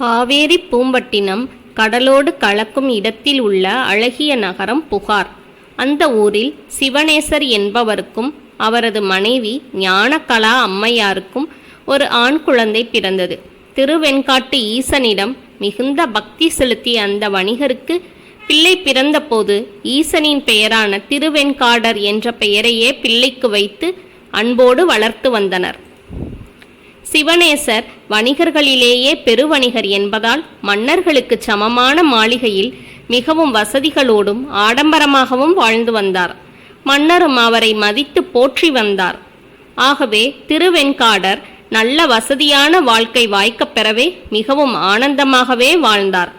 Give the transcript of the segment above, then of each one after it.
காவேரி பூம்பட்டினம் கடலோடு கலக்கும் இடத்தில் உள்ள அழகிய நகரம் புகார். அந்த ஊரில் சிவனேசர் என்பவருக்கும் அவரது மனைவி ஞானகலா அம்மையாருக்கும் ஒரு ஆண் குழந்தை பிறந்தது. திருவெண்காட்டு ஈசனிடம் மிகுந்த பக்தி செலுத்திய அந்த வணிகருக்கு பிள்ளை பிறந்தபோது ஈசனின் பெயரான திருவெண்காடர் என்ற பெயரையே பிள்ளைக்கு வைத்து அன்போடு வளர்த்து வந்தனர். சிவனேசர் வணிகர்களிலேயே பெருவணிகர் என்பதால் மன்னர்களுக்கு சமமான மாளிகையில் மிகவும் வசதிகளோடும் ஆடம்பரமாகவும் வாழ்ந்து வந்தார். மன்னரும் அவரை மதித்து போற்றி வந்தார். ஆகவே திருவெண்காடர் நல்ல வசதியான வாழ்க்கை வாய்க்கப் பெறவே மிகவும் ஆனந்தமாகவே வாழ்ந்தார்.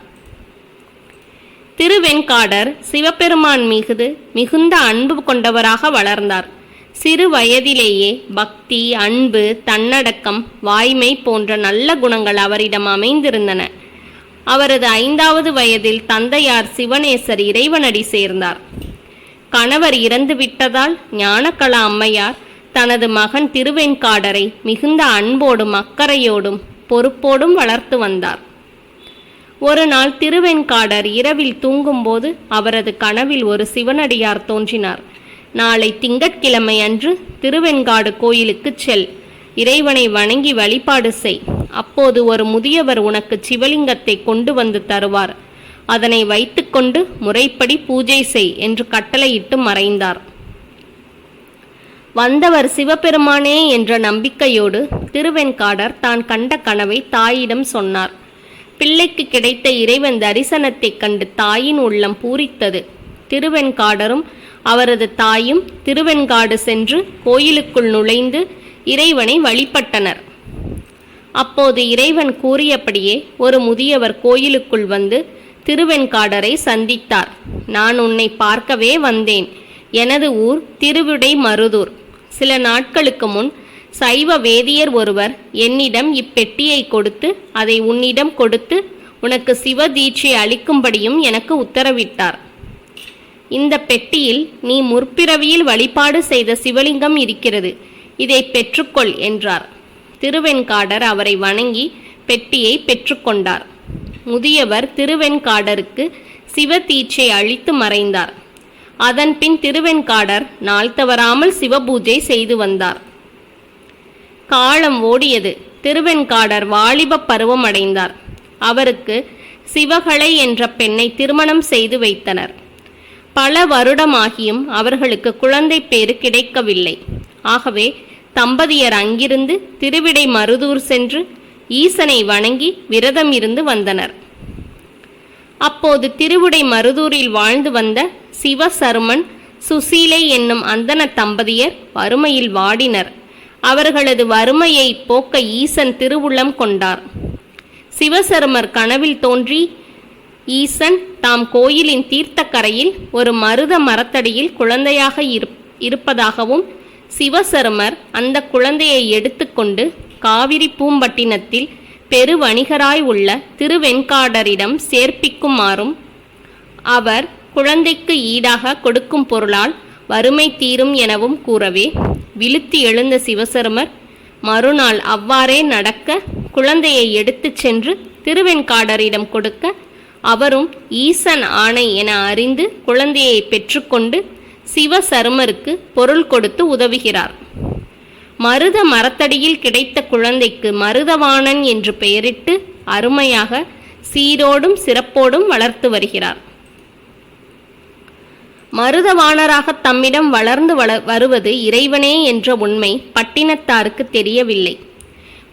திருவெண்காடர் சிவபெருமான் மிகுது மிகுந்த அன்பு கொண்டவராக வளர்ந்தார். சிறு வயதிலேயே பக்தி அன்பு தன்னடக்கம் வாய்மை போன்ற நல்ல குணங்கள் அவரிடம் அமைந்திருந்தன. அவரது ஐந்தாவது வயதில் தந்தையார் சிவனேசர் இறைவனடி சேர்ந்தார். கணவர் இறந்து விட்டதால் ஞானகலா அம்மையார் தனது மகன் திருவெண்காடரை மிகுந்த அன்போடும் அக்கறையோடும் பொறுப்போடும் வளர்த்து வந்தார். ஒரு நாள் திருவெண்காடர் இரவில் தூங்கும்போது அவரது கனவில் ஒரு சிவனடியார் தோன்றினார். நாளை திங்கட்கிழமை அன்று திருவெண்காடு கோயிலுக்குச் செல். இறைவனை வணங்கி வழிபாடு செய். அப்போது ஒரு முதியவர் உனக்கு சிவலிங்கத்தை கொண்டு வந்து தருவார். அதனை வைத்துக்கொண்டு முறைப்படி பூஜை செய் என்று கட்டளையிட்டு மறைந்தார். வந்தவர் சிவபெருமானே என்ற நம்பிக்கையோடு திருவெண்காடர் தான் கண்ட கனவை தாயிடம் சொன்னார். பிள்ளைக்கு கிடைத்த இறைவன் தரிசனத்தைக் கண்டு தாயின் உள்ளம் பூரித்தது. திருவெண்காடரும் அவரது தாயும் திருவெண்காடு சென்று கோயிலுக்குள் நுழைந்து இறைவனை வழிபட்டனர். அப்போது இறைவன் கூறியபடியே ஒரு முதியவர் கோயிலுக்குள் வந்து திருவெண்காடரை சந்தித்தார். நான் உன்னை பார்க்கவே வந்தேன். எனது ஊர் திருவிடை மருதூர். சில நாட்களுக்கு முன் சைவ வேதியர் ஒருவர் என்னிடம் இப்பெட்டியை கொடுத்து அதை உன்னிடம் கொடுத்து உனக்கு சிவ தீட்சை அளிக்கும்படியும் எனக்கு உத்தரவிட்டார். இந்த பெட்டியில் நீ முற்பிறவியில் வழிபாடு செய்த சிவலிங்கம் இருக்கிறது. இதை பெற்றுக்கொள் என்றார். திருவெண்காடர் அவரை வணங்கி பெட்டியை பெற்றுக்கொண்டார். முதியவர் திருவெண்காடருக்கு சிவ தீட்சை அளித்து மறைந்தார். அதன்பின் திருவெண்காடர் நாள் தவறாமல் சிவபூஜை செய்து வந்தார். காலம் ஓடியது. திருவெண்காடர் வாலிப பருவம் அடைந்தார். அவருக்கு சிவகலை என்ற பெண்ணை திருமணம் செய்து வைத்தனர். பல வருடமாகியும் அவர்களுக்கு குழந்தை பேறு கிடைக்கவில்லை. ஆகவே தம்பதியர் அங்கிருந்து திருவிடை மருதூர் சென்று ஈசனை வணங்கி விரதம் இருந்து வந்தனர். அப்போது திருவிடை மருதூரில் வாழ்ந்து வந்த சிவசருமன் சுசீலை என்னும் அந்தன தம்பதியர் வறுமையில் வாடினர். அவர்களது வறுமையை போக்க ஈசன் திருவுள்ளம் கொண்டார். சிவசருமர் கனவில் தோன்றி ஈசன் தாம் கோயிலின் தீர்த்தக்கரையில் ஒரு மருத மரத்தடியில் குழந்தையாக இருப் இருப்பதாகவும் சிவசருமர் அந்த குழந்தையை எடுத்துக்கொண்டு காவிரி பூம்பட்டினத்தில் பெருவணிகராய் உள்ள திருவெண்காடரிடம் சேர்ப்பிக்குமாறும் அவர் குழந்தைக்கு ஈடாக கொடுக்கும் பொருளால் வறுமை தீரும் எனவும் கூறவே விழுத்தி எழுந்த சிவசருமர் மறுநாள் அவ்வாறே நடக்க குழந்தையை எடுத்துச் சென்று திருவெண்காடரிடம் கொடுக்க அவரும் ஈசன் ஆணை என அறிந்து குழந்தையை பெற்றுக்கொண்டு சிவசருமருக்கு பொருள் கொடுத்து உதவுகிறார். மருத மரத்தடியில் கிடைத்த குழந்தைக்கு மருதவாணன் என்று பெயரிட்டு அருமையாக சீரோடும் சிறப்போடும் வளர்த்து வருகிறார். மருதவாணராக தம்மிடம் வளர்ந்து வள வருவது இறைவனே என்ற உண்மை பட்டினத்தாருக்கு தெரியவில்லை.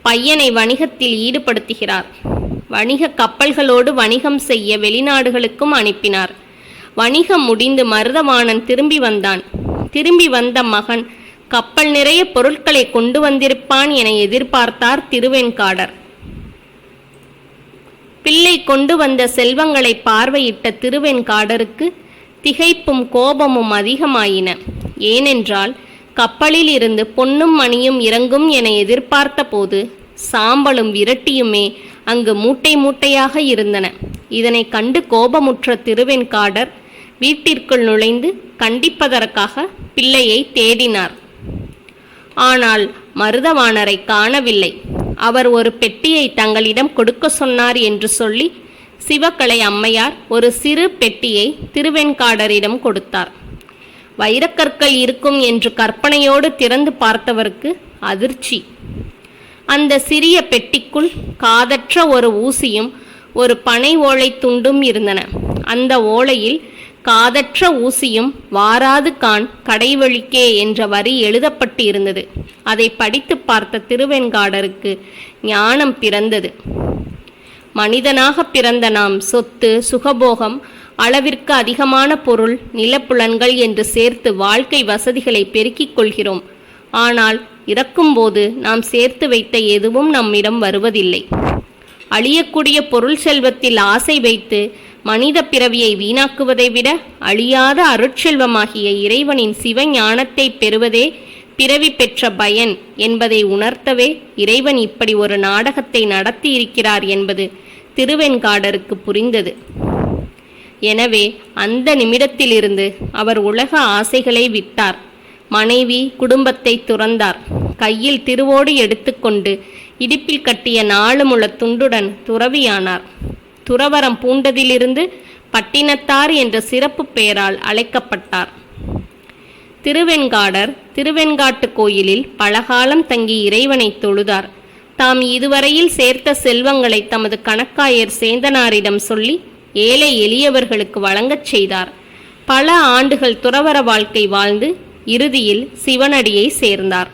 பையனை வணிகத்தில் ஈடுபடுத்துகிறார். வணிக கப்பல்களோடு வணிகம் செய்ய வெளிநாடுகளுக்கும் அனுப்பினார். வணிகம் முடிந்து மருதவாணன் திரும்பி வந்தான். திரும்பி வந்த மகன் கப்பல் நிறைய பொருட்களை கொண்டு வந்திருப்பான் என எதிர்பார்த்தார் திருவெண்காடர். பிள்ளை கொண்டு வந்த செல்வங்களை பார்வையிட்ட திருவெண்காடருக்கு திகைப்பும் கோபமும் அதிகமாயின. ஏனென்றால் கப்பலில் இருந்து பொன்னும் மணியும் இறங்கும் என எதிர்பார்த்த போது சாம்பலும் விரட்டியுமே அங்கு மூட்டை மூட்டையாக இருந்தன. இதனை கண்டு கோபமுற்ற திருவெண்காடர் வீட்டிற்குள் நுழைந்து கண்டிப்பதற்காக பிள்ளையை தேடினார். ஆனால் மருதவாணரை காணவில்லை. அவர் ஒரு பெட்டியை தங்களிடம் கொடுக்க சொன்னார் என்று சொல்லி சிவக்கலை அம்மையார் ஒரு சிறு பெட்டியை திருவெண்காடரிடம் கொடுத்தார். வைரக்கற்கள் இருக்கும் என்று கற்பனையோடு திறந்து பார்த்தவருக்கு அதிர்ச்சி. அந்த சிறிய பெட்டிக்குள் காதற்ற ஒரு ஊசியும் ஒரு பனை ஓலை துண்டும் இருந்தன. அந்த ஓலையில் காதற்ற ஊசியும் வாராது கான் கடைவழிக்கே என்ற வரி எழுதப்பட்டு இருந்தது அதை படித்து பார்த்த திருவெண்காடருக்கு ஞானம் பிறந்தது. மனிதனாக பிறந்த நாம் சொத்து சுகபோகம் அளவிற்கு அதிகமான பொருள் நிலப்புலன்கள் என்று சேர்த்து வாழ்க்கை வசதிகளை பெருக்கிக் கொள்கிறோம். ஆனால் இறக்கும்போது நாம் சேர்த்து வைத்த எதுவும் நம்மிடம் வருவதில்லை. அழியக்கூடிய பொருள் செல்வத்தில் ஆசை வைத்து மனித பிறவியை வீணாக்குவதை விட அழியாத அருட்செல்வமாகிய இறைவனின் சிவஞானத்தை பெறுவதே பிறவி பெற்ற பயன் என்பதை உணர்த்தவே இறைவன் இப்படி ஒரு நாடகத்தை நடத்தி இருக்கிறார் என்பது திருவெண்காடருக்கு புரிந்தது. எனவே அந்த நிமிடத்திலிருந்து அவர் உலக ஆசைகளை விட்டார். மனைவி குடும்பத்தை துறந்தார். கையில் திருவோடு எடுத்துக்கொண்டு இடுப்பில் கட்டிய நாலு முள துண்டுடன் துறவியானார். துறவரம் பூண்டதிலிருந்து பட்டினத்தார் என்ற சிறப்பு பெயரால் அழைக்கப்பட்டார். திருவெண்காடர் திருவெண்காட்டு கோயிலில் பலகாலம் தங்கி இறைவனை தொழுதார். தாம் இதுவரையில் சேர்த்த செல்வங்களை தமது கணக்காயர் சேந்தனாரிடம் சொல்லி ஏழை எளியவர்களுக்கு வழங்கச் செய்தார். பல ஆண்டுகள் துறவர வாழ்க்கை வாழ்ந்து இறுதியில் சிவனடியை சேர்ந்தார்.